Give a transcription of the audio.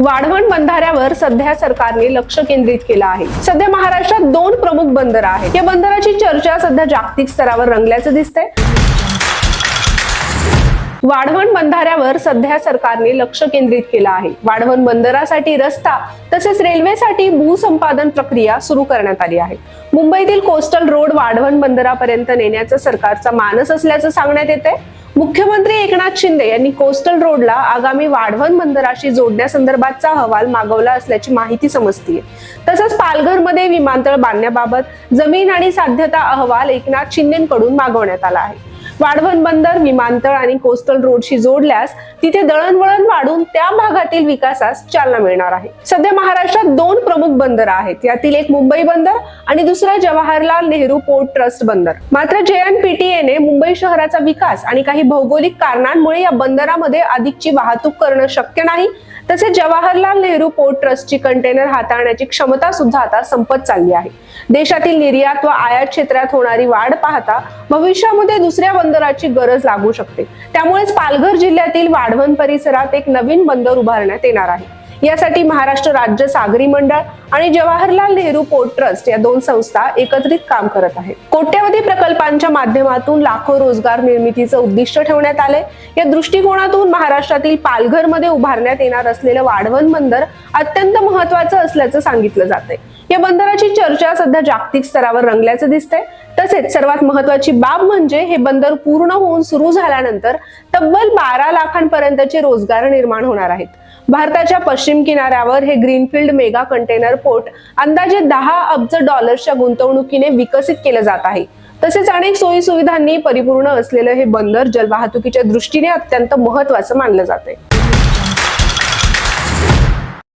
वाढवण बंधाऱ्यावर सध्या सरकारने लक्ष केंद्रित केलं आहे. सध्या महाराष्ट्रात दोन प्रमुख बंदर आहेत. या बंदराची चर्चा सध्या जागतिक स्तरावर रंगल्याचं दिसतंय. वाढवण बंधाऱ्यावर सध्या सरकारने लक्ष केंद्रित केलं आहे. वाढवण बंदरासाठी रस्ता तसेच रेल्वेसाठी भूसंपादन प्रक्रिया सुरू करण्यात आली आहे. मुंबईतील कोस्टल रोड वाढवण बंदरापर्यंत नेण्याचा सरकारचा मानस असल्याचं सांगण्यात येते मुख्यमंत्री एकनाथ शिंदे यांनी कोस्टल रोडला आगामी वाढवण बंदराशी जोडण्यासंदर्भातचा अहवाल मागवला असल्याची माहिती समजतीये. तसंच पालघरमध्ये विमानतळ बांधण्याबाबत जमीन आणि साध्यता अहवाल एकनाथ शिंदेकडून मागवण्यात आला आहे. वाढवण बंदर विमानतळ आणि कोस्टल रोडशी जोडल्यास तिथे दळणवळण वाढून त्या भागातील विकासास चालना मिळणार आहे. सध्या महाराष्ट्रात दोन प्रमुख बंदर आहेत. यातील एक मुंबई बंदर आणि दुसरा जवाहरलाल नेहरू पोर्ट ट्रस्ट बंदर. मात्र जे एन जेएनपीटीएने मुंबई शहराचा विकास आणि काही भौगोलिक कारणांमुळे या बंदरामध्ये अधिकची वाहतूक करणं शक्य नाही. तसेच जवाहरलाल नेहरू पोर्ट ट्रस्टची कंटेनर हाताळण्याची क्षमता सुद्धा आता संपत चालली आहे. देशातील निर्यात व आयात क्षेत्रात होणारी वाढ पाहता भविष्यामध्ये दुसऱ्या बंदराची गरज लागू शकते. त्यामुळेच पालघर जिल्ह्यातील वाढवण परिसरात एक नवीन बंदर उभारण्यात येणार आहे. यासाठी महाराष्ट्र राज्य सागरी मंडळ आणि जवाहरलाल नेहरू पोर्ट ट्रस्ट या दोन संस्था एकत्रित काम करत आहेत. कोट्यवधी प्रकल्पांच्या माध्यमातून लाखो रोजगार निर्मितीचं उद्दिष्ट ठेवण्यात आले या दृष्टिकोनातून महाराष्ट्रातील पालघरमध्ये उभारण्यात येणार असलेलं वाढवण बंदर अत्यंत महत्वाचं असल्याचं सांगितलं जातंय. या बंदराची चर्चा सध्या जागतिक स्तरावर रंगल्याचं दिसतंय. तसेच सर्वात महत्वाची बाब म्हणजे हे बंदर पूर्ण होऊन सुरू झाल्यानंतर तब्बल बारा लाखांपर्यंतचे रोजगार निर्माण होणार आहेत. भारताच्या पश्चिम किनाऱ्यावर हे ग्रीनफील्ड मेगा कंटेनर पोर्ट अंदाजे दहा अब्ज डॉलर्सच्या गुंतवणुकीने विकसित केलं जात आहे. तसेच अनेक सोयी सुविधांनी परिपूर्ण असलेलं हे बंदर जलवाहतुकीच्या दृष्टीने अत्यंत महत्वाचं मानलं जाते